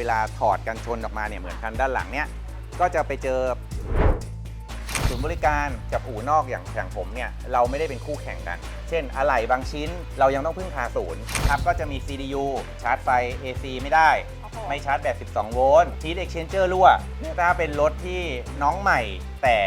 เวลาถอดกันชนออกมาเนี่ยเหมือนคันด้านหลังเนี่ยก็จะไปเจอศูนย์บริการกับอู่นอกอย่างอย่างผมเนี่ยเราไม่ได้เป็นคู่แข่งกัน เช่น อะไหล่บางชิ้นเรายังต้องพึ่งพาศูนย์ครับก็จะมี CDU ชาร์จไฟ AC ไม่ได้โอ้โหไม่ชาร์จแบบ 12 โวลต์ Heat Exchanger รั่วถ้าเป็นรถที่น้องใหม่แต่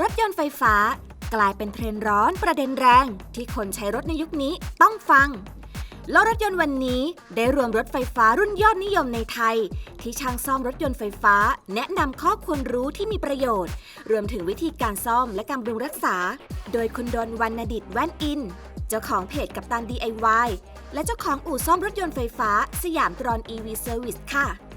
รถยนต์ไฟฟ้า กลายเป็นเทรนร้อนประเด็นแรง ที่คนใช้รถในยุคนี้ต้องฟังแล้วรถยนต์วันนี้ได้รวมรถไฟฟ้ารุ่นยอดนิยมในไทย ที่ช่างซ่อมรถยนต์ไฟฟ้า แนะนำข้อควรรู้ที่มีประโยชน์ รวมถึงวิธีการซ่อมและการบำรุงรักษา โดยคุณดนวรรณดิตแว่นอิน เจ้าของเพจกับตัน DIY และเจ้าของอู่ซ่อมรถยนต์ไฟฟ้า สยามตรอน EV Service ค่ะ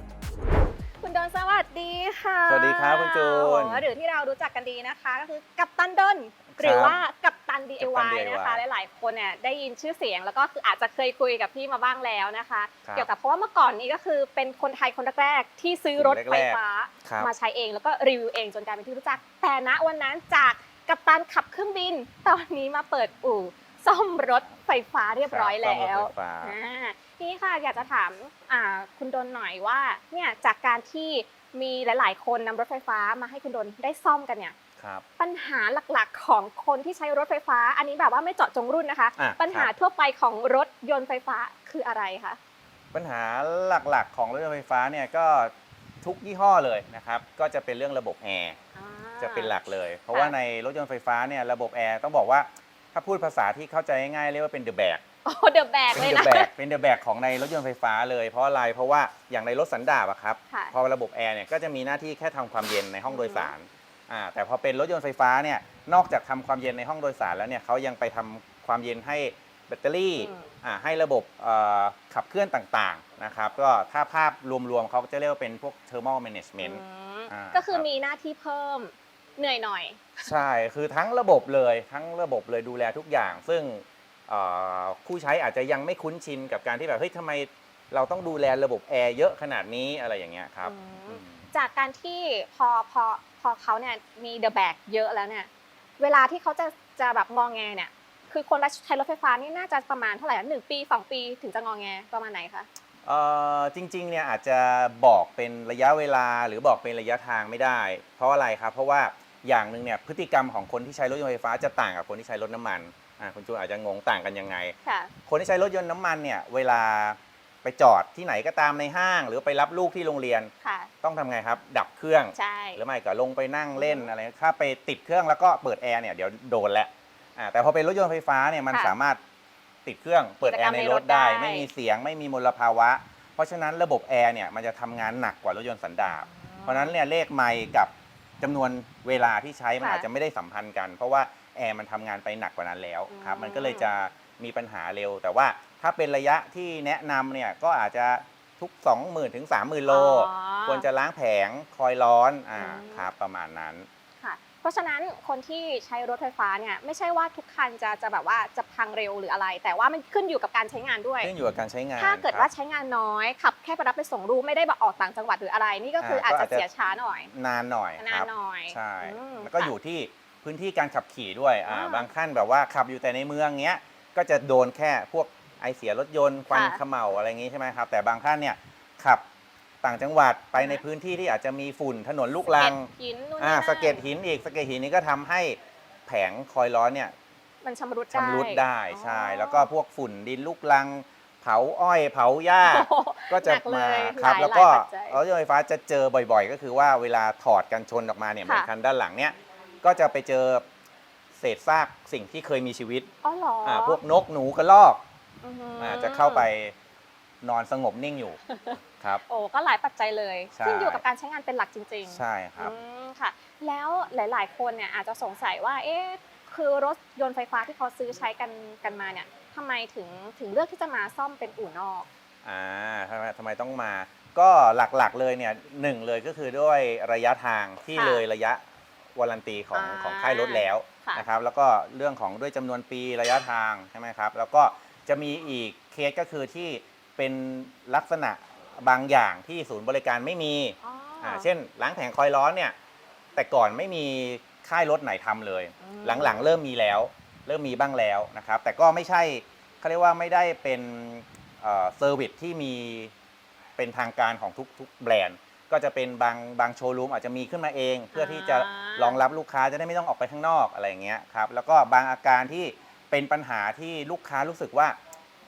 คุณดนสวัสดีค่ะสวัสดีครับคุณจูนโอ้โหหรือที่เรารู้จักกันดีนะคะ ก็คือกัปตันดนหรือว่ากัปตัน DIY นะคะ หลายๆคนเนี่ยได้ยินชื่อเสียงแล้วก็คืออาจจะเคยคุยกับพี่มาบ้างแล้วนะคะครับเกี่ยวกับเพราะว่าเมื่อก่อนนี้ก็คือเป็นคนไทยคนแรกๆที่ซื้อรถไฟฟ้าครับมาใช้เองแล้วก็รีวิวเองจนกลายเป็นที่รู้จัก แต่ณวันนั้นจากกัปตันขับเครื่องบิน ตอนนี้มาเปิดอู่ซ่อมรถไฟฟ้าเรียบร้อยแล้ว ซ่อมรถไฟฟ้าอ่าทีนี้ค่ะอยากจะถามอ่าคุณดนหน่อยว่าเนี่ยจากการที่มีหลาย ๆ คนนำรถไฟฟ้ามาให้คุณดนได้ซ่อมกันเนี่ยครับปัญหาหลักๆของคนที่ใช้รถไฟฟ้า อันนี้แบบว่าไม่เจาะจงรุ่นนะคะอะปัญหาครับทั่วไปของรถยนต์ไฟฟ้าคืออะไรคะปัญหาหลักๆ ของรถยนต์ไฟฟ้าเนี่ยก็ทุกยี่ห้อเลยนะครับก็จะเป็นเรื่องระบบแอร์อ่าจะเป็นหลักเลย เพราะค่ะว่าในรถยนต์ไฟฟ้าเนี่ยระบบแอร์ต้องบอกว่าถ้าพูดภาษาที่เข้าใจง่ายๆเรียกว่าเป็นเดอะแบก โอ้เดอะแบกเป็นเลยเดนะอะแบกเป็นเดอะแบกของในรถยนต์ไฟฟ้าเลยเพราะอะไรเพราะว่าอย่างในรถสันดาปอะครับค่ะ พอระบบแอร์เนี่ยก็จะมีหน้าที่แค่ทำความเย็นในห้องโดยสารอ่าแต่พอเป็นรถยนต์ไฟฟ้าเนี่ยนอกจากทำความเย็นในห้องโดยสารแล้วเนี่ยเขายังไปทำความเย็นให้แบตเตอรี่อืมอ่าให้ระบบเอ่อขับเคลื่อนต่างๆนะครับก็ถ้าภาพรวมๆเขาจะเรียกว่าเป็นพวก thermal management อืมอ่าก็คือครับ มีหน้าที่เพิ่มเหนื่อยหน่อย ใช่ คือทั้งระบบเลย ทั้งระบบเลยดูแลทุกอย่าง ซึ่งเอ่อ ผู้ใช้อาจจะยังไม่คุ้นชินกับการที่แบบเฮ้ยทำไมเราต้องดูแลระบบแอร์เยอะขนาดนี้อะไรอย่างเงี้ยครับอืมอืมจากการที่พอพอพอเขาเนี่ยมีเดอะแบกเยอะแล้วเนี่ยเวลาที่เขาจะจะแบบงองแงเนี่ยคือคนใช้รถไฟฟ้านี่น่าจะประมาณเท่าไหร่นะหนึ่งปีสองปีถึงจะงองแงประมาณไหนคะเอ่อจริงๆเนี่ยอาจจะบอกเป็นระยะเวลาหรือบอกเป็นระยะทางไม่ได้ เพราะอะไรครับเพราะว่าอย่างหนึ่งเนี่ยพฤติกรรมของคนที่ใช้รถยนต์ไฟฟ้าจะต่างกับคนที่ใช้รถน้ำมัน อ่าคุณจูนอาจจะงงต่างกันยังไง ค่ะ คนที่ใช้รถยนต์น้ำมันเนี่ย เวลาไปจอดที่ไหนก็ตามในห้าง หรือไปรับลูกที่โรงเรียนค่ะ ต้องทำไงครับ ดับเครื่อง ใช่ หรือไม่ก็ลงไปนั่งเล่นอะไรถ้าไปติดเครื่องแล้วก็เปิดแอร์เนี่ยเดี๋ยวโดนแล้วอ่าแต่พอเป็นรถยนต์ไฟฟ้าเนี่ยมันค่ะสามารถติดเครื่องเปิดแอร์ในรถได้กิจกรรมในรถได้ไม่มีเสียงไม่มีมลภาวะ เพราะฉะนั้นระบบแอร์เนี่ยมันจะทำงานหนักกว่ารถยนต์สันดาป เพราะฉะนั้นเนี่ยเลขไมล์กับจำนวนเวลาที่ใช้มันค่ะอาจจะไม่ได้สัมพันธ์กัน เพราะว่า แอร์มันทำงานไปหนักกว่านั้นแล้วครับ อืม มันก็เลยจะมีปัญหาเร็ว แต่ว่าถ้าเป็นระยะที่แนะนำเนี่ยก็อาจจะทุก 20,000ถึง30,000 โล อ๋อ ควรจะล้างแผงคอยร้อนอ่าอืม ครับประมาณนั้น ค่ะ เพราะฉะนั้นคนที่ใช้รถไฟฟ้าเนี่ยไม่ใช่ว่าทุกคันจะจะแบบว่าจะพังเร็วหรืออะไร แต่ว่ามันขึ้นอยู่กับการใช้งานด้วย ขึ้นอยู่กับการใช้งานถ้าเกิดครับว่าใช้งานน้อยขับแค่ไปรับไปส่งลูกไม่ได้แบบออกต่างจังหวัดหรืออะไร นี่ก็คืออาอ่าจก็จะอาจจะ เสียช้าหน่อยนานหน่อยนาคนรับ หน่อยใช่ อืมแล้วก็ค่ะ อยู่ที่ พื้นที่การขับขี่ด้วยอ่าอ่าบางขั้นแบบว่าขับอยู่แต่ในเมืองเงี้ย ก็จะโดนแค่พวกไอเสียรถยนต์ควันค่ะเขม่าอะไรอย่างงี้ใช่ไหมครับ แต่บางท่านเนี่ยขับต่างจังหวัดไปอ่าฮะในพื้นที่ที่อาจจะมีฝุ่นถนนลูกรังสะเก็ดหินนู่นอ่านี่นั่นสะเก็ดหินอีกสะเก็ดหินนี้ก็ทำให้แผงคอยร้อนเนี่ยมันชำรุดได้ชำรุดได้ใช่อ๋อแล้วก็พวกฝุ่นดินลูกรัง เผาอ้อยเผาหญ้า โอ้โหก็จะหนักเลมายครับหลายแล้วก็หลายปัจจัย รถยนต์ไฟฟ้าจะเจอบ่อยๆ ก็คือว่าเวลาถอดกันชนออกมาเนี่ยเหมือนค่ะ คันด้านหลังเนี่ย ก็จะไปเจอเศษซากสิ่งที่เคยมีชีวิตอ๋อเหรออ่าพวกนกหนูกระรอกอือหือออ่าจะเข้าไปนอนสงบนิ่งอยู่ ครับ โอ้ก็หลายปัจจัยเลย ใช่ขึ้นอยู่กับการใช้งานเป็นหลักจริงๆ ใช่ครับ อืมค่ะ แล้วหลาย ๆ คนเนี่ยอาจจะสงสัยว่า เอ๊ะ คือรถยนต์ไฟฟ้าที่เขาซื้อใช้กันกันมาเนี่ยทำไมถึงถึงเลือกที่จะมาซ่อมเป็นอู่นอก อ่าทำไมทำไมต้องมา ก็หลักๆเลยเนี่ยหนึ่งเลยก็คือด้วยระยะทางที่ค่ะ เลยระยะ วารันตีของอ่าของค่ายรถแล้วค่ะนะครับ แล้วก็เรื่องของด้วยจำนวนปีระยะทางใช่ไหมครับ แล้วก็จะมีอีกเคสก็คือที่เป็นลักษณะบางอย่างที่ศูนย์บริการไม่มีอ๋อออ่าเช่นล้างแผงคอยร้อนเนี่ย แต่ก่อนไม่มีค่ายรถไหนทำเลย อืม หลังๆ เริ่มมีแล้ว เริ่มมีบ้างแล้วนะครับ แต่ก็ไม่ใช่เขาเรียกว่าไม่ได้เป็นเซอร์วิสที่มีเป็นทางการของทุกทุกแบรนด์ ก็จะเป็นบางบางโชว์รูมอาจจะมีขึ้นมาเอง เพื่อที่จะรองรับลูกค้าจะได้ไม่ต้องออกไปข้างนอกอะไรอย่างเงี้ยครับแล้วก็บางอาการที่เป็นปัญหาที่ลูกค้ารู้สึกว่า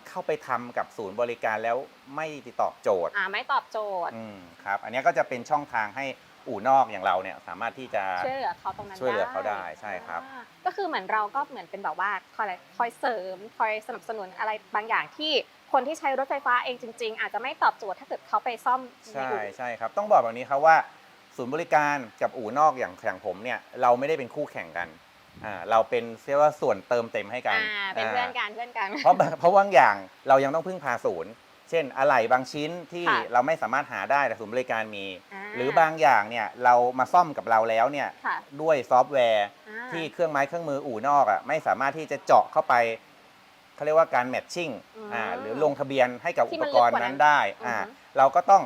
เข้าไปทำกับศูนย์บริการแล้วไม่ตอบโจทย์อ่าไม่ตอบโจทย์อืมครับอันเนี้ยก็จะเป็นช่องทางให้อู่นอกอย่างเราเนี่ยสามารถที่จะช่วยเหลือเขาตรงนั้นช่วยเหลือเขาได้ใช่ครับอ่าก็คือเหมือนเราก็เหมือนเป็นแบบว่าคอยคอยเสริมคอยสนับสนุนอะไรบางอย่างที่ คนที่ใช้รถไฟฟ้าเองจริง ๆ อาจจะไม่ตอบโจทย์ถ้าเกิดเขาไปซ่อมในใช่อู่ใช่ครับ ต้องบอกแบบนี้ครับว่า ศูนย์บริการกับอู่นอกอย่างอย่างผมเนี่ยเราไม่ได้เป็นคู่แข่งกันอ่าเราเป็นเรียกว่าส่วนเติมเต็มให้กันอ่าเป็นเพื่อนกันเพื่อนกัน เพราะเพราะบางอย่างเรายังต้องพึ่งพาศูนย์ เช่นอะไหล่บางชิ้นที่ค่ะเราไม่สามารถหาได้แต่ศูนย์บริการมี อ่า หรือบางอย่างเนี่ยเรามาซ่อมกับเราแล้วเนี่ยค่ะด้วยซอฟต์แวร์ อ่า ที่เครื่องไม้เครื่องมืออู่นอกอะไม่สามารถที่จะเจาะเข้าไป เขาเรียกว่าการแมทชิ่งอืมอ่าหรือลงทะเบียนให้กับที่อุมัปนกรณ์ลึกกว่านั้นั้นนได้อ่าอือฮึเราก็ต้อง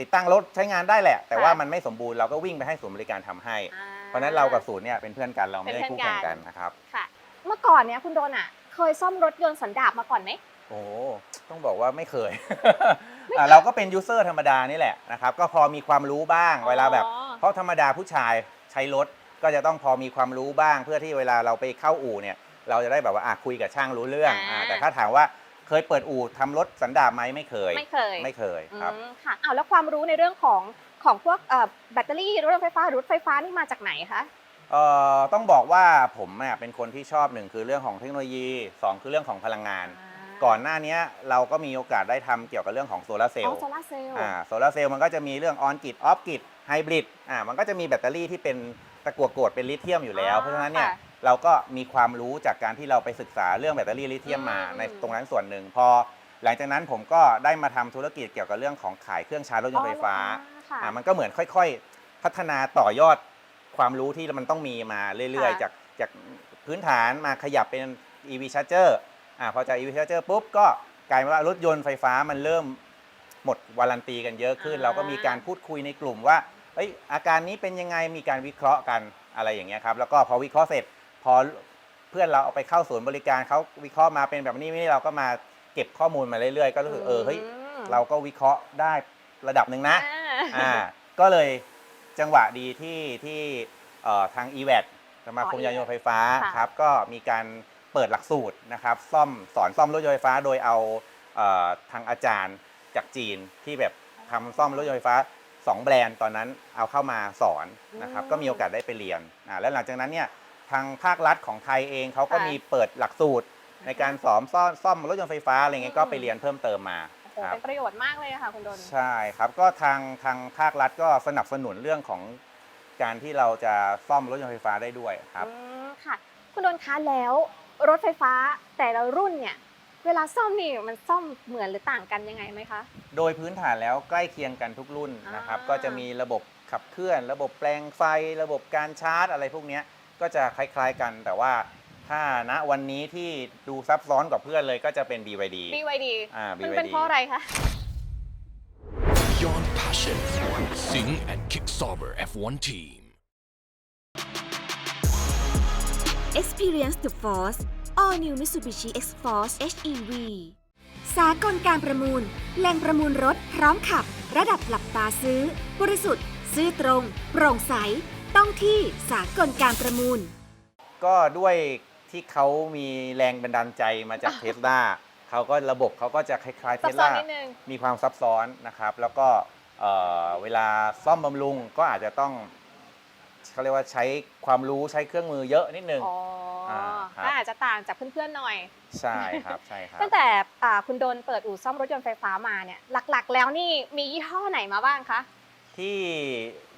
ติดตั้งรถใช้งานได้แหละ แต่ค่ะว่ามันไม่สมบูรณ์เราก็วิ่งไปให้ศูนย์บริการทำให้อ่เพราะฉะนั้นเรากับศูนย์เนี่ยเป็นเพื่อนกันเราไม่ได้เป็นคู่เพื่แข่อนงกักันนนะครับค่ะเมื่อก่อนเนี้ยคุณโดนอะ เคยซ่อมรถยนต์สันดาปมาก่อนไหมโอ้ต้องบอกว่าไม่เคยอ่าเราก็เป็นยูเซอร์ธรรมดานี่แหละนะครับ ก็พอมีความรู้บ้างอ๋อเวลาแบบ เพราะธรรมดาผู้ชายใช้รถก็จะต้องพอมีความรู้บ้าง เพื่อที่เวลาเราไปเข้าอู่เนี่ย เราจะได้แบบว่าอะคุยกับช่างรู้เรื่องอ่าอ่า แต่ถ้าถามว่าเคยเปิดอู่ทำรถสันดาปไหมไม่เคย ไม่เคยไม่เคยครับ อืมค่ะอ้าวแล้วความรู้ในเรื่องของของพวกเอ่อแบตเตอรี่รถยนต์ไฟฟ้ารถไฟฟ้านี่มาจากไหนคะ เอ่อต้องบอกว่าผมเนี่ยเป็นคนที่ชอบหนึ่งคือเรื่องของเทคโนโลยีสองคือเรื่องของพลังงาน ก่อนหน้านี้เราก็มีโอกาสได้ทำเกี่ยวกับเรื่องของโซลาร์เซลอ๋อล์โซลาร์เซลล์อ่าโซลาร์เซลล์มันก็จะมีเรื่องออนกิ d ออฟกิ d ไฮบริดอ่ามันก็จะมีแบตเตอรี่ที่เป็นตะกั่วโกรดเป็นลิเธียมอยู่แล้วอ๋อเพราะฉะนั้นเนี่ยค่ะ เราก็มีความรู้จากการที่เราไปศึกษาเรื่องแบตเตอรี่ลิเธียมมาอืม ในตรงนั้นส่วนหนึ่ง พอหลังจากนั้นผมก็ได้มาทำธุรกิจเกี่ยวกับเรื่องของขายเครื่องชาร์จรถยนต์ไฟฟ้าค่ะ อ่ามันก็เหมือนค่อยๆ พัฒนาต่อยอดความรู้ที่มันต้องมีมาเรื่อยๆ ค่ะ จากจากพื้นฐานมาขยับเป็น EV Charger อ่าพอจาก EV Charger ปุ๊บก็กลายเป็นว่ารถยนต์ไฟฟ้ามันเริ่มหมดวารันตีกันเยอะขึ้น เราก็มีการพูดคุยในกลุ่มว่าเอ้ยอาการนี้เป็นยังไงมีการวิเคราะห์กันอะไรอย่างเงี้ยครับแล้วก็พอวิเคราะห์เสร็จ พอเพื่อนเราเอาไปเข้าศูนย์บริการเขาวิเคราะห์มาเป็นแบบนี้นี่เราก็มาเก็บข้อมูลมาเรื่อยๆ ก็รู้สึกเออเฮ้ยมเราก็วิเคราะห์ได้ระดับหนึ่งนะอ่าอ่าก็เลยจังหวะดีที่ที่เอ่อทาง e v a t สมาคมอ๋อยานยนต์ไฟฟ้าค่ะครับก็มีการเปิดหลักสูตรนะครับซ่อมสอนซ่อมรถยนต์ไฟฟ้าโดยเอาเอ่อทางอาจารย์จากจีนที่แบบทำซ่อมรถยนต์ไฟฟ้า 2 แบรนด์ตอนนั้นเอาเข้ามาสอนนะครับอืมก็มีโอกาสได้ไปเรียนอ่าแล้วหลังจากนั้นเนี่ย ทางภาครัฐของไทยเองเขาก็ค่ะ มีเปิดหลักสูตร ในการสอนซ่อมซ่อมรถยนต์ไฟฟ้าอะไรเงี้ยก็อืมไปเรียนเพิ่มเติมมาโอ้โหครับเป็นประโยชน์มากเลยอะค่ะคุณดน ใช่ครับก็ทางทางภาครัฐก็สนับสนุนเรื่องของการที่เราจะซ่อมรถยนต์ไฟฟ้าได้ด้วยครับ อืมค่ะ คุณดนคะแล้วรถไฟฟ้าแต่ละรุ่นเนี่ย เวลาซ่อมนี่มันซ่อมเหมือนหรือต่างกันยังไงไหมคะ โดยพื้นฐานแล้วใกล้เคียงกันทุกรุ่นนะครับ อ่า ก็จะมีระบบขับเคลื่อน ระบบแปลงไฟ ระบบการชาร์จอะไรพวกเนี้ย ก็จะคล้ายๆกันแต่ว่าถ้าณวันนี้ที่ดูซับซ้อนกว่าเพื่อนเลยก็จะเป็น BYD BYD อ่า มันเป็น BYD เพราะอะไรคะ Beyond passion, Sing and Kick Sauber F1 team. Experience the Force All New Mitsubishi X-Force HEV สากลการประมูล แหล่งประมูลรถพร้อมขับ ระดับหลับตาซื้อ บริสุทธิ์ ซื้อตรง โปร่งใส ต้องที่สากลการประมูล ก็ด้วยที่เขามีแรงบันดาลใจมาจากเทสลาเขาก็ระบบเขาก็จะคล้ายๆเทซับสซ้อนลานิดนึง มีความซับซ้อนนะครับ แล้วก็เอ่อเวลาซ่อมบำรุงก็อาจจะต้องเขาเรียกว่าใช้ความรู้ใช้เครื่องมือเยอะนิดนึง อ๋ออาครับ ก็อาจจะต่างจากเพื่อนๆหน่อย ใช่ครับใช่ครับ ตั้งแต่อ่าคุณโดนเปิดอู่ซ่อมรถยนต์ไฟฟ้ามาเนี่ยหลักๆ แล้วนี่มียี่ห้อไหนมาบ้างคะ ที่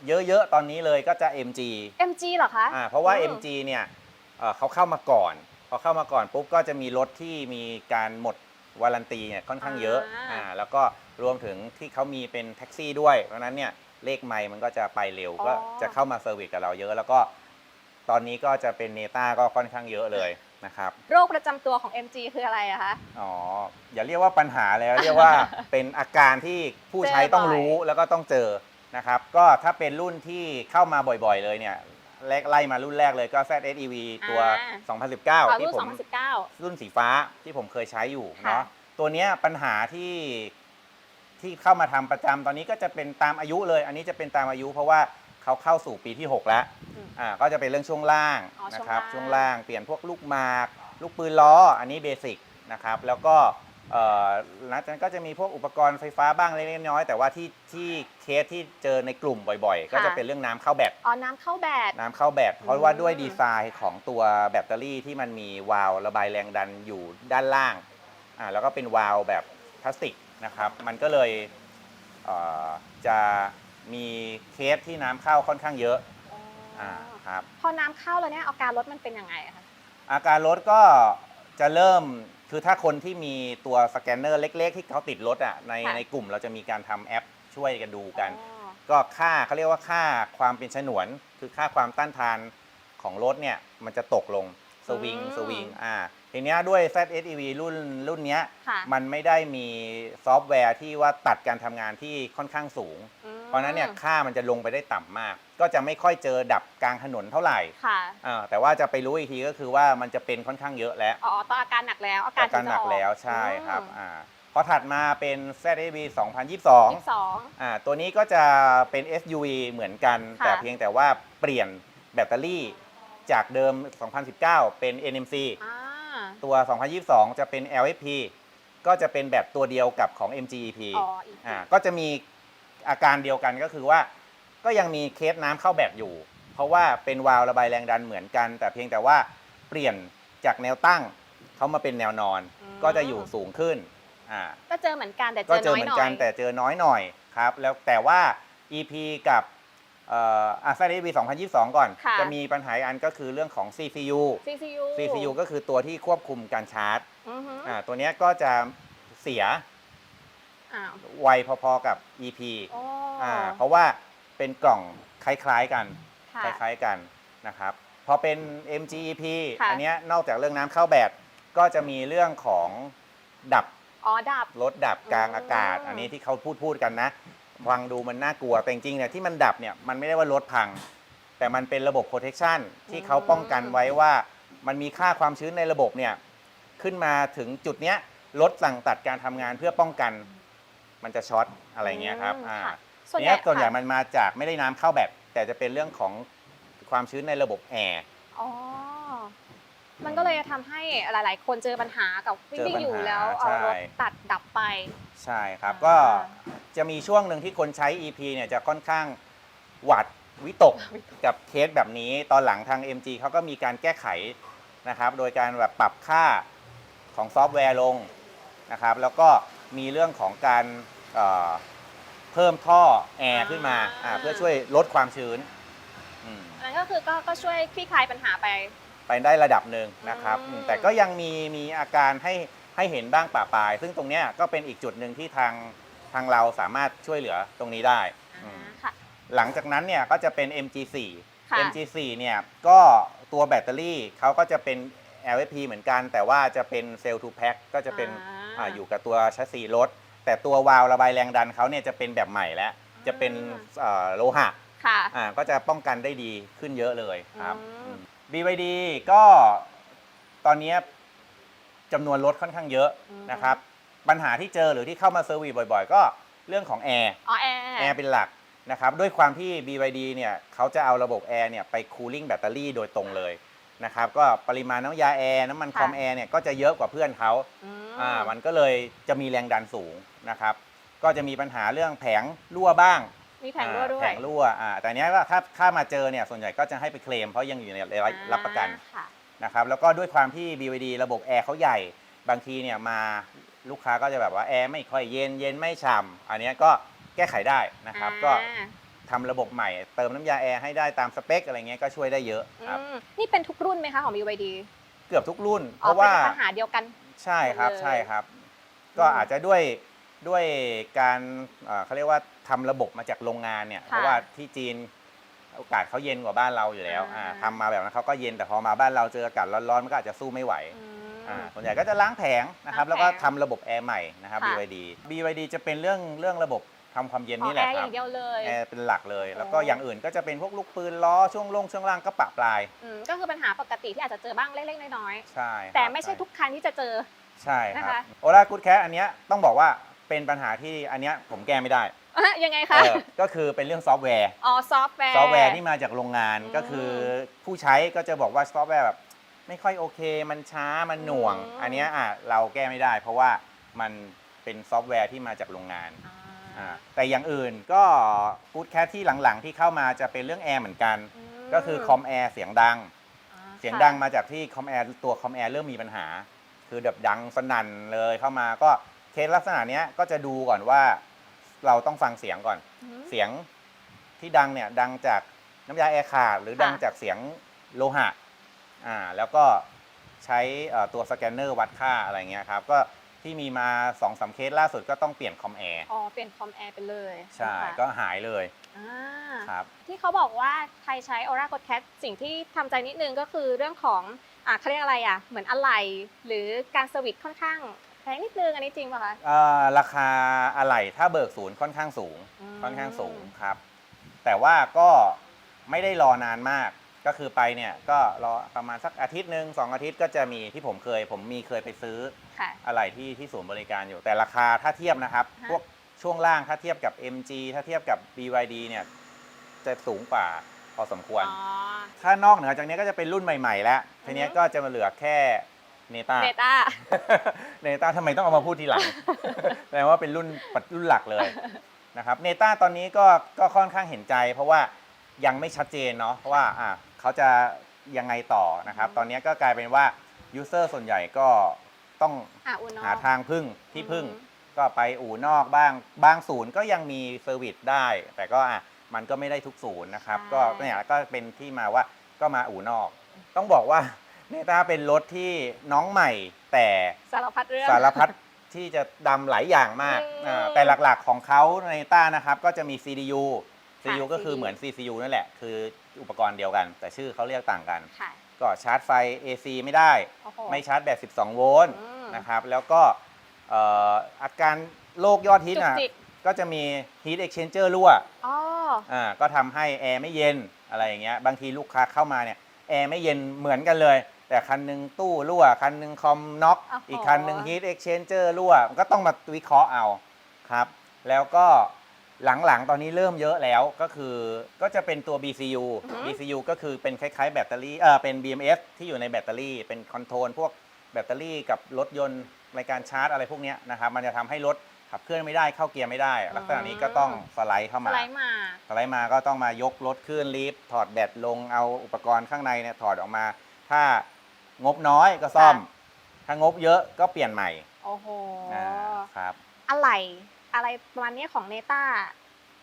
เยอะๆ ตอนนี้เลยก็จะ MG MG เหรอคะอ่าเพราะว่า อืม MG เนี่ยเอ่อเขาเข้ามาก่อนพอเข้ามาก่อนปุ๊บก็จะมีรถที่มีการหมดวารันตีเนี่ยค่อนข้างเยอะอ่าแล้วก็รวมถึงที่เขามีเป็นแท็กซี่ด้วย เพราะฉะนั้นเนี่ยเลขไมล์มันก็จะไปเร็วก็จะเข้ามาเซอร์วิสกับเราเยอะ แล้วก็ตอนนี้ก็จะเป็นเนต้าก็ค่อนข้างเยอะเลยนะครับ โรคประจำตัวของ MG คืออะไรอะคะ อ๋อ อย่าเรียกว่าปัญหาเลยเรียกว่าเป็นอาการที่ผู้ใช้ต้องรู้แล้วก็ต้องเจอ นะครับ ก็ถ้าเป็นรุ่นที่เข้ามาบ่อยๆเลยเนี่ยแรกไล่มารุ่นแรกเลยก็ ZSEV ตัว อ่ 2019อ๋อที่รุ่นผม 2019 รุ่นสีฟ้าที่ผมเคยใช้อยู่ค่ะ เนาะตัวเนี้ยปัญหาที่ที่เข้ามาทำประจำตอนนี้ก็จะเป็นตามอายุเลย อันนี้จะเป็นตามอายุเพราะว่าเขาเข้าสู่ปีที่ 6 แล้วอืมอ่าก็จะเป็นเรื่องช่วงล่างอ๋อนะครับช่ช่ววงงล่าล่างงเปลี่ยนพวกลูกหมาก ลูกปืนล้ออันนี้เบสิกนะครับแล้วก็เอ่อ หลังจากนั้นก็จะมีพวกอุปกรณ์ไฟฟ้าบ้างเล็กๆน้อยๆแต่ว่าที่ที่เคสที่เจอในกลุ่มบ่อยๆ ก็จะเป็นเรื่องน้ำเข้าแบตอ๋อน้ำเข้าแบต น้ำเข้าแบตเพราะอืมว่าด้วยดีไซน์ของตัวแบตเตอรี่ที่มันมีวาล์วระบายแรงดันอยู่ด้านล่างอ่าแล้วก็เป็นวาล์วแบบพลาสติกนะครับ มันก็เลยเอ่อจะมีเคสที่น้ำเข้าค่อนข้างเยอะอ๋อออ่าครับ พอน้ำเข้าแล้วเนี่ยอาการรถมันเป็นยังไงอะคะอาการรถก็ จะเริ่มคือถ้าคนที่มีตัวสแกนเนอร์เล็ก ๆ ที่เขาติดรถอะในค่ะ ในกลุ่มเราจะมีการทำแอปช่วยกันดูกัน อ๋อ ก็ค่าเขาเรียกว่าค่าความเป็นฉนวน คือค่าความต้านทานของรถเนี่ยมันจะตกลงสวิงอืม สวิงอ่าทีเนี้ยด้วย ZSEV รุ่นรุ่นเนี้ยค่ะมันไม่ได้มีซอฟต์แวร์ที่ว่าตัดการทำงานที่ค่อนข้างสูง อืม เพราะฉะนั้นเนี่ยค่ามันจะลงไปได้ต่ำมาก ก็จะไม่ค่อยเจอดับกลางถนนเท่าไหร่ค่ะอ่าแต่ว่าจะไปรู้อีกทีก็คือว่ามันจะเป็นค่อนข้างเยอะแล้วอ๋อตอนอาการหนักแล้วอาการอาการหนักถึงจะออแล้วใช่ครับอืมอ่าพอถัดมาเป็น ZSEV ยี่สิบ2022สองอ่าตัวนี้ก็จะเป็น SUV เหมือนกัน ค่ะ แต่เพียงแต่ว่าเปลี่ยนแบตเตอรี่จากเดิม 2019 เป็น NMC อ่าตัว 2022 จะเป็น LFP ก็จะเป็นแบบตัวเดียวกับของ MGEP อ๋ออีก อ่าก็จะมีอาการเดียวกันก็คือว่า ก็ยังมีเคสน้ำเข้าแบตอยู่ เพราะว่าเป็นวาล์วระบายแรงดันเหมือนกัน แต่เพียงแต่ว่าเปลี่ยนจากแนวตั้งเขามาเป็นแนวนอนก็จะอยู่สูงขึ้นอ่า ก็เจอเหมือนกันแต่เจก็อเจอน้อยเหมือหน่นอกันย แต่เจอน้อยหน่อยครับ แล้วแต่ว่า EP กับเอ่ออาซาดีวี2022 ก่อน ค่ะ จะมีปัญหาอีกอันก็คือเรื่องของ CPU CCU CPU ก็คือตัวที่ควบคุมการชาร์จอือฮึอ่าตัวเนี้ยก็จะเสียอ้าวไวพอๆกับ EP โอ้อ่าเพราะว่า เป็นกล่องคล้ายๆกัน ค่ะ คล้ายๆกันนะครับ พอเป็น MGEP ค่ะ อันเนี้ยนอกจากเรื่องน้ำเข้าแบตก็จะมีเรื่องของดับอ๋อดับ รถดับกลางอากาศ อืม อันนี้ที่เขาพูดพูดกันนะฟังดูมันน่ากลัวแต่จริงๆเนี่ยที่มันดับเนี่ยมันไม่ได้ว่ารถพัง แต่มันเป็นระบบ protection ที่เขาป้องกันไว้ว่ามันมีค่าความชื้นในระบบเนี่ยขึ้นมาถึงจุดเนี้ยรถสั่งตัดการทำงานเพื่อป้องกัน มันจะช็อตอะไรเงี้ยครับอืมอ่าค่ะ ส่วนใหเนี้ญ่ยส่วนใหญ่ค่ะมันมาจากไม่ได้น้ำเข้าแบบ แต่จะเป็นเรื่องของความชื้นในระบบแอร์ อ๋อ มันก็เลยทำให้หลาย ๆ คนเจอปัญหากับวิ่งเจอวิ่งอยู่ปัญหาแล้วเอาใช่รถตัดดับไป ใช่ครับ อ่า ก็จะมีช่วงหนึ่งที่คนใช้ EP เนี่ยจะค่อนข้างหวัดวิตกกับเคสแบบนี้ ตอนหลังทาง MG เขาก็มีการแก้ไขนะครับ โดยการแบบปรับค่าของซอฟต์แวร์ลงนะครับ แล้วก็มีเรื่องของการเอ่อ เพิ่มท่อแอร์ขึ้นมาอ่าเพื่อช่วยลดความชื้นอืมนั่นก็คือก็ก็ช่วยคลี่คลายปัญหาไป ไปได้ระดับหนึ่งนะครับอืม อืมแต่ก็ยังมีมีอาการให้ให้เห็นบ้างป่าปลาย ซึ่งตรงเนี้ยก็เป็นอีกจุดหนึ่งที่ทางทางเราสามารถช่วยเหลือตรงนี้ได้อืมค่ะ หลังจากนั้นเนี่ยก็จะเป็น MG4 ค่ะ MG4 เนี่ยก็ตัวแบตเตอรี่เขาก็จะเป็น LFP เหมือนกัน แต่ว่าจะเป็นเซลล์ทูแพ็คก็จะเป็นอ่าอาอยู่กับตัวแชสซีรถ แต่ตัววาล์วระบายแรงดันเขาเนี่ยจะเป็นแบบใหม่แล้ว จะเป็นเอ่อโลหะค่ะ อ่าก็จะป้องกันได้ดีขึ้นเยอะเลยครับอืมอืม BYD ก็ตอนเนี้ยจำนวนรถค่อนข้างเยอะอืม นะครับ ปัญหาที่เจอหรือที่เข้ามาเซอร์วิสบ่อยๆ ก็เรื่องของแอร์ อ๋อแอร์แอร์เป็นหลักนะครับ ด้วยความที่ BYD เนี่ยเขาจะเอาระบบแอร์เนี่ยไปคูลิ่งแบตเตอรี่โดยตรงเลยนะครับ ก็ปริมาณน้ำยาแอร์น้ำมันคอมแอร์เนี่ยก็จะเยอะกว่าเพื่อนเขาอืม อ่ามันก็เลยจะมีแรงดันสูง นะครับ ก็จะมีปัญหาเรื่องแผงรั่วบ้างมีแผงรั่วด้วยอ่าแผงรั่วอ่าแต่เนี้ยว่าถ้าถ้ามาเจอเนี่ยส่วนใหญ่ก็จะให้ไปเคลมเพราะยังอยู่ในระยะรับประกันอ่าค่ะนะครับ แล้วก็ด้วยความที่ BYD ระบบแอร์เขาใหญ่ บางทีเนี่ยมาลูกค้าก็จะแบบว่าแอร์ไม่ค่อยเย็นเย็นไม่ฉ่ำอันเนี้ยก็แก้ไขได้นะครับ ก็อ่าทำระบบใหม่ เติมน้ำยาแอร์ให้ได้ตามสเปคอะไรเงี้ยก็ช่วยได้เยอะครับ อืมนี่เป็นทุกรุ่นไหมคะของ BYD เกือบทุกรุ่น เพอ๋อราะว่าเป็นปัญหาเดียวกัน ใช่ครับหมดเลยใช่ครับ ก็อาจจะด้วย ด้วยการเอ่อเขาเรียกว่าทำระบบมาจากโรงงานเนี่ย เพราะว่าที่จีนโอกาสเขาเย็นกว่าบ้านเราอยู่แล้วอ่า ทำมาแบบนั้นเขาก็เย็นแต่พอมาบ้านเราเจออากาศร้อนๆมันก็อาจจะสู้ไม่ไหวอืม อ่าส่วนใหญ่ก็จะล้างแผงนะครับล้างแผงแล้วก็ทำระบบแอร์ใหม่นะครับ ค่ะ BYD BYD จะเป็นเรื่องเรื่องระบบทำความเย็นอ๋อนี่แหแอละร์คอรับย่างเดียวเลย แอร์เป็นหลักเลย แล้วก็โอ้ อย่างอื่นก็จะเป็นพวกลูกปืนล้อช่วงลงช่วงล่างก็ปะปลายอืมก็คือปัญหาปกติที่อาจจะเจอบ้างเล็กๆน้อยใช่ครับๆแต่ไม่ใช่ทุกคันที่จะเจอ ใช่คนะรับคะโอลากูดแคอันเนี้ยต้องบอกว่า เป็นปัญหาที่อันเนี้ยผมแก้ไม่ได้อะยังไงเอคะอก็คือเป็นเรื่องซอฟต์แวร์ อ๋อ ซอฟต์แวร์ ซอฟต์แวร์ที่มาจากโรงงานอืม ก็คือผู้ใช้ก็จะบอกว่าซอฟต์แวร์แบบไม่ค่อยโอเค มันช้ามันหน่วงอืมอันเนี้ยอะเราแก้ไม่ได้ เพราะว่ามันเป็นซอฟต์แวร์ที่มาจากโรงงานอ่าอ่าแต่อย่างอื่นก็กูดแคทที่หลังๆ ที่เข้ามาจะเป็นเรื่องแอร์เหมือนกัน มก็คือคอมแอร์เสียงดัง อ่าเสียงค่ะดังมาจากที่คอมแอร์ตัวคอมแอร์เริ่มมีปัญหา คือแบบดังสนั่นเลยเข้ามาก็ เคสลักษณะเนี้ยก็จะดูก่อนว่าเราต้องฟังเสียงก่อน อืม เสียงที่ดังเนี่ยดังจากน้ำยาแอร์ขาดหรือค่ะ ดังจากเสียงโลหะอ่าแล้วก็ใช้เอ่อตัวสแกนเนอร์วัดค่าอะไรเงี้ยครับก็ที่มีมา2อสเคสล่าสุดก็ต้องเปลี่ยนคอมแอร์อ๋อเปลี่ยนคอมแอร์ไปเลยใช่ไหมคะก็หายเลยอ่าครับ ที่เขาบอกว่าใครใช้ Aura Code Cat สิ่งที่ทำใจนิดนึงก็คือเรื่องของอ่าเขาเรียกอะไรอะ เหมือนอะไหล่หรือการเซอร์วิสค่อนข้างแพงนิดนึงอันนี้จริงป่ะคะ เอ่อราคาอะไหล่ถ้าเบิกศูนย์ค่อนข้างสูง อืม ค่อนข้างสูงครับ แต่ว่าก็ไม่ได้รอนานมาก ก็คือไปเนี่ยก็รอประมาณสักอาทิตย์หนึ่งสองอาทิตย์ก็จะมีที่ผมเคย ผมมีเคยไปซื้อค่ะ อะไหล่ที่ที่ศูนย์บริการอยู่ แต่ราคาถ้าเทียบนะครับ ฮะ พวกช่วงล่างถ้าเทียบกับ MG ถ้าเทียบกับ BYD เนี่ยจะสูงกว่าพอสมควร อ๋อ ถ้านอกเหนือจากนี้ก็จะเป็นรุ่นใหม่ ๆ แล้ว ทีเนี้ยอือฮึ ก็จะมาเหลือแค่ เนต้าเบต้า เนต้าทำไมต้องเอามาพูดทีหลัง แปลว่าเป็นรุ่นปัจรุ่นหลักเลยนะครับเนต้าตอนนี้ก็ก็ค่อนข้างเห็นใจ เพราะว่ายังไม่ชัดเจนเนาะเพราะว่าอะเขาจะยังไงต่อนะครับอืมตอนนี้ก็กลายเป็นว่ายูเซอร์ส่วนใหญ่ก็ต้องอะอุนนอหาทางพึ่งที่พึ่ง อืม ก็ไปอู่นอกบ้างบางศูนย์ก็ยังมีเซอร์วิสได้ แต่ก็อะมันก็ไม่ได้ทุกศูนย์นะครับ ก็เนี่ยก็เป็นที่มาว่าก็มาอู่นอก ต้องบอกว่า เนต้าเป็นรถที่น้องใหม่ แต่สารพัดเรื่อง สารพัดที่จะดำหลายอย่างมากอืมอ่าแต่หลักๆของเขาในต้านะครับก็จะมี CDU CDU ค่ะก็คือ CDU เหมือน CCU นั่นแหละ คืออุปกรณ์เดียวกัน แต่ชื่อเขาเรียกต่างกัน ค่ะก็ชาร์จไฟ AC ไม่ได้ โอ้โห ไม่ชาร์จแบบ12 โวลต์อืม นะครับ แล้วก็เอ่ออาการโรคยอดฮิตจุกอะจิกก็จะมี heat exchanger รั่วอ๋อ อ่าก็ทำให้แอร์ไม่เย็นอะไรอย่างเงี้ย บางทีลูกค้าเข้ามาเนี่ยแอร์ไม่เย็นเหมือนกันเลย แต่คันหนึงตู้รั่ว คันหนึงคอมน็อกโอ้โหอีกคันหนึ่ง heat exchanger รั่วก็ต้องมาวิเคราะห์เอาครับ แล้วก็หลังๆ ตอนนี้เริ่มเยอะแล้วก็คือก็จะเป็นตัว BCU BCU ก็คือเป็นคล้ายๆแบตเตอรี่เออเป็น BMS ที่อยู่ในแบตเตอรี่ เป็นคอนโทรลพวกแบตเตอรี่กับรถยนต์ในการชาร์จอะไรพวกเนี้ยนะครับ มันจะทำให้รถขับเคลื่อนไม่ได้เข้าเกียร์ไม่ได้ ลักษณะนี้ก็ต้องสไลด์เข้าสมาไลด์มาสไลด์มาก็ต้องมายกรถขึ้นลิฟต์ถอดแบตลงเอาอุปกรณ์ข้างในเนี่ยถอดออกมา ถ้า งบน้อยก็ซ่อม ถ้างบเยอะก็เปลี่ยนใหม่โอ้โหอ่าครับ อะไหล่อะไรประมาณนี้ของเนต้า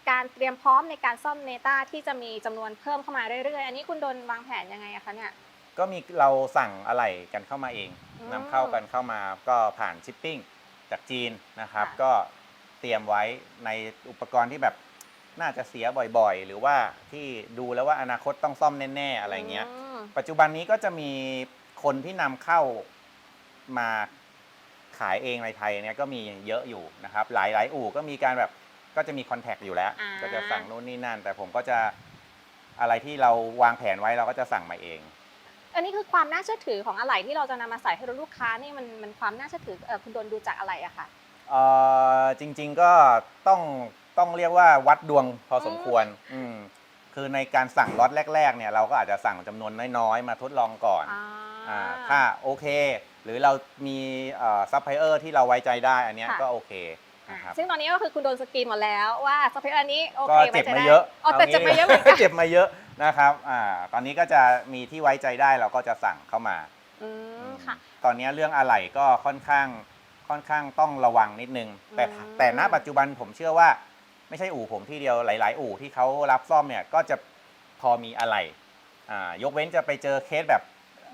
การเตรียมพร้อมในการซ่อมเนต้าที่จะมีจำนวนเพิ่มเข้ามาเรื่อยๆ อันนี้คุณโดนวางแผนยังไงอะคะเนี่ย ก็มีเราสั่งอะไหล่กันเข้ามาเองอืมนำเข้ากันเข้ามาก็ผ่านชิปปิ้งจากจีนนะครับค่ะก็เตรียมไว้ในอุปกรณ์ที่แบบน่าจะเสียบ่อยๆ หรือว่าที่ดูแล้วว่าอนาคตต้องซ่อมแน่ๆอะไรเงี้ยมปัจจุบันนี้ก็จะมี คนที่นำเข้ามาขายเองในไทยเนี่ยก็มีเยอะอยู่นะครับ หลายหลายอู่ก็มีการแบบก็จะมีคอนแทคอยู่แล้ว อ่า ก็จะสั่งนู่นนี่นั่น แต่ผมก็จะอะไรที่เราวางแผนไว้เราก็จะสั่งมาเอง อันนี้คือความน่าเชื่อถือของอะไหล่ที่เราจะนำมาใส่ให้รถลูกค้านี่มันมันความน่าเชื่อถือเออคุณโดนดูจากอะไรอะคะเอ่อจริงๆก็ต้องต้องเรียกว่าวัดดวงพอสมควรอืมคือในการสั่งล็อตแรก ๆ เนี่ยเราก็อาจจะสั่งจำนวนน้อยๆ มาทดลองก่อน อ่า อ่าถ้าโอเค หรือเรามีซัพพลายเออร์ที่เราไว้ใจได้อันเนี้ยค่ะ ก็โอเคอ่านะครับซึ่งตอนนี้ก็คือคุณโดนสกรีนหมดแล้วว่าสเปคอันนี้โอก็เคเจ็บไว้ใจมาได้เยอะอ๋อแต่เจ็บมาเยอะเหมือนกัน เจ็บมาเยอะนะครับอ่าตอนนี้ก็จะมีที่ไว้ใจได้เราก็จะสั่งเข้ามา อืมค่ะ ตอนนี้เรื่องอะไหล่ก็ค่อนข้างค่อนข้างต้องระวังนิดนึง แต่อืม แต่ณปัจจุบันผมเชื่อว่า ไม่ใช่อู่ผมที่เดียวหลาย ๆ อู่ที่เขารับซ่อมเนี่ยก็จะพอมีอะไหล่อ่ายกเว้นจะไปเจอเคสแบบ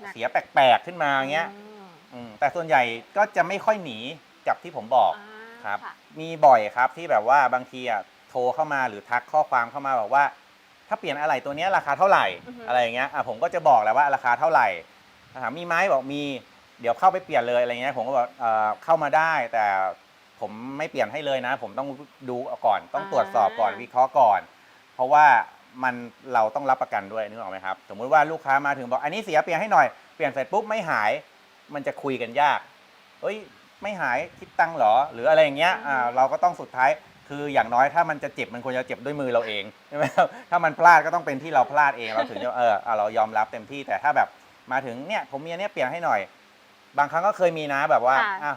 เสียแปลกๆขึ้นมาอย่างเงี้ยอืมอืมแต่ส่วนใหญ่ก็จะไม่ค่อยหนีจากที่ผมบอกอ่าครับค่ะมีบ่อยครับที่แบบว่าบางทีอะโทรเข้ามาหรือทักข้อความเข้ามาบอกว่า ถ้าเปลี่ยนอะไรตัวเนี้ยราคาเท่าไหร่อือฮึ อะไรอย่างเงี้ยอะผมก็จะบอกแหล้วว่าราคาเท่าไหร่ถามมีไหมบอกมีเดี๋ยวเข้าไปเปลี่ยนเลยอะไรเงี้ยผมก็บอกเอ่อเข้ามาได้ แต่ผมไม่เปลี่ยนให้เลยนะ ผมต้องดูก่อนต้องอ่าตรวจสอบก่อนวิเคราะห์ก่อน เพราะว่า มันเราต้องรับประกันด้วยนึกออกไหมครับ สมมุติว่าลูกค้ามาถึงบอกอันนี้เสียเปลี่ยนให้หน่อยเปลี่ยนเสร็จปุ๊บไม่หาย มันจะคุยกันยากเฮ้ยไม่หายคิดตังค์เหรอ หรืออะไรอย่างเงี้ยอ่าเราก็ต้องสุดท้ายคืออย่างน้อยถ้ามันจะเจ็บมันควรจะเจ็บด้วยมือเราเองใช่ไหมครับถ้ามันพลาดก็ต้องเป็นที่เราพลาดเองเราถึงจะเอออะเรายอมรับเต็มที่แต่ถ้าแบบมาถึงเนี่ยผมมีอันเนี้ยเปลี่ยนให้หน่อย บางครั้งก็เคยมีนะแบบว่าค่ะอ้าว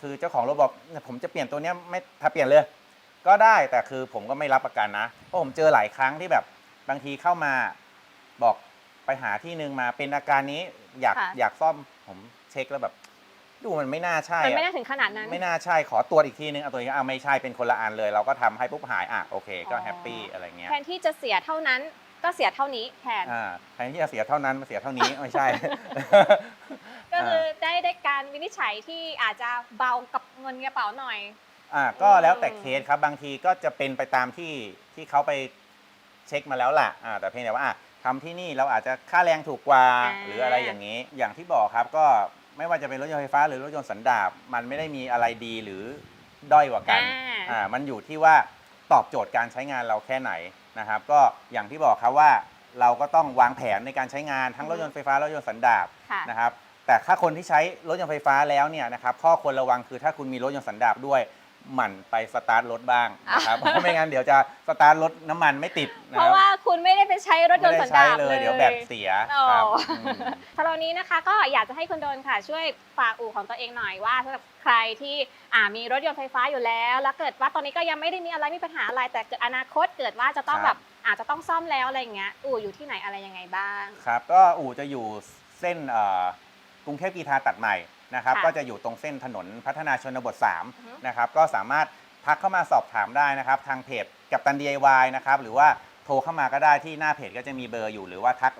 คือเจ้าของรถบอกเนี่ยผมจะเปลี่ยนตัวเนี้ยไม่ถ้าเปลี่ยนเลย ก็ได้แต่คือผมก็ไม่รับประกันนะ เพราะผมเจอหลายครั้งที่แบบบางทีเข้ามาบอกไปหาที่หนึ่งมาเป็นอาการนี้อยากค่ะ อยากซ่อมผมเช็คแล้วแบบ ดูมันไม่น่าใช่มันไม่อะน่าถึงขนาดนั้น ไม่น่าใช่ขอตรวจอีกทีนึงเอาตัวนี้อะไม่ใช่เป็นคนละอันเลย เราก็ทำให้ปุ๊บหายอะโอเค ก็อ๋อ แฮปปี้อะไรเงี้ยแทนที่จะเสียเท่านั้นก็เสียเท่านี้แทน อ่าแทนที่จะเสียเท่านั้นมาเสียเท่านี้ไม่ใช่ ก็คือได้ได้การวินิจฉัยที่อาจจะเบากับเงินกระเป๋าหน่อย อ่าก็แล้วแต่เคสครับบางทีก็จะเป็นไปตามที่ที่เขาไปเช็คมาแล้วล่ะอ่าแต่เพียงแต่ว่าอะทำที่นี่เราอาจจะค่าแรงถูกกว่าอ่า หรืออะไรอย่างนี้ อย่างที่บอกครับก็ไม่ว่าจะเป็นรถยนต์ไฟฟ้าหรือรถยนต์สันดาปมันไม่ได้มีอะไรดีหรือด้อยกว่ากัน อ่า อ่ามันอยู่ที่ว่าตอบโจทย์การใช้งานเราแค่ไหนนะครับ ก็อย่างที่บอกครับว่าเราก็ต้องวางแผนในการใช้งานทั้งรถยนต์ไฟฟ้ารถยนต์สันดาปค่ะ นะครับ แต่ถ้าคนที่ใช้รถยนต์ไฟฟ้าแล้วเนี่ยนะครับข้อควรระวังคือถ้าคุณมีรถยนต์สันดาปด้วย หมั่นไปสตาร์ทรถบ้างนะครับเพราะไม่งั้นเดี๋ยวจะสตาร์ทรถน้ำมันไม่ติดนะเพคราะบว่าคุณไม่ได้ไปใช้รถยนไม่ต์ได้สันใช้ดาปเลเลยยเดี๋ยวแบตเสียโอ้ครับอืมสำหรับวันนี้นะคะก็อยากจะให้คุณโดนค่ะ ช่วยฝากอู่ของตัวเองหน่อยว่าสำหรับใครที่อ่ามีรถยนต์ไฟฟ้าอยู่แล้ว แล้วเกิดว่าตอนนี้ก็ยังไม่ได้มีอะไรมีปัญหาอะไรแต่เกิดอนาคตเกิดว่าจะต้องคแบรับบอาจจะต้องซ่อมแล้วอะไรอย่างเงี้ยอู่อยู่ที่ไหนอะไรยังไงบ้างครับ ก็อู่จะอยู่เส้นเอ่อกรุงเทพกีทาตัดใหม่ นะครับค่ะก็จะอยู่ตรงเส้นถนนพัฒนาชนบทอือฮึ 3นะครับก็สามารถทักเข้ามาสอบถามได้นะครับ ทางเพจกับตัน DIY นะครับหรือว่าโทรเข้ามาก็ได้ที่หน้าเพจก็จะมีเบอร์อยู่ หรือว่าทัก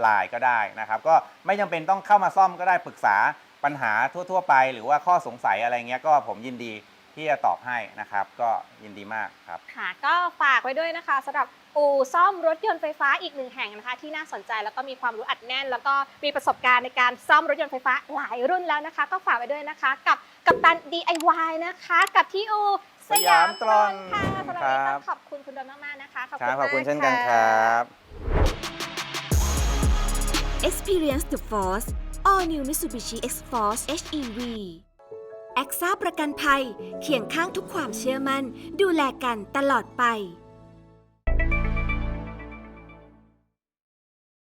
ไลน์ก็ได้นะครับ ก็ไม่จำเป็นต้องเข้ามาซ่อมก็ได้ปรึกษาปัญหาทั่ว ๆ ไป หรือว่าข้อสงสัยอะไรเงี้ยก็ผมยินดี ที่จะตอบให้นะครับ ก็ยินดีมากครับ ค่ะ ก็ฝากไว้ด้วยนะคะสำหรับอู่ซ่อมรถยนต์ไฟฟ้าอีกหนึ่งแห่งนะคะ ที่น่าสนใจแล้วก็มีความรู้อัดแน่น แล้วก็มีประสบการณ์ในการซ่อมรถยนต์ไฟฟ้าหลายรุ่นแล้วนะคะ ก็ฝากไว้ด้วยนะคะ กับกับตัน DIY นะคะ กับที่อู่สยามตรอนค่ะสำหรับวันนี้ต้องขอบคุณคุณโดนมากๆนะคะขอบคคุณรับมากขอบคุณเช่นกันค่ะครับ Experience the Force All New Mitsubishi X-Force HEV แอคซ่าประกันภัยเคียงข้างทุกความเชื่อมั่น ดูแลกันตลอดไป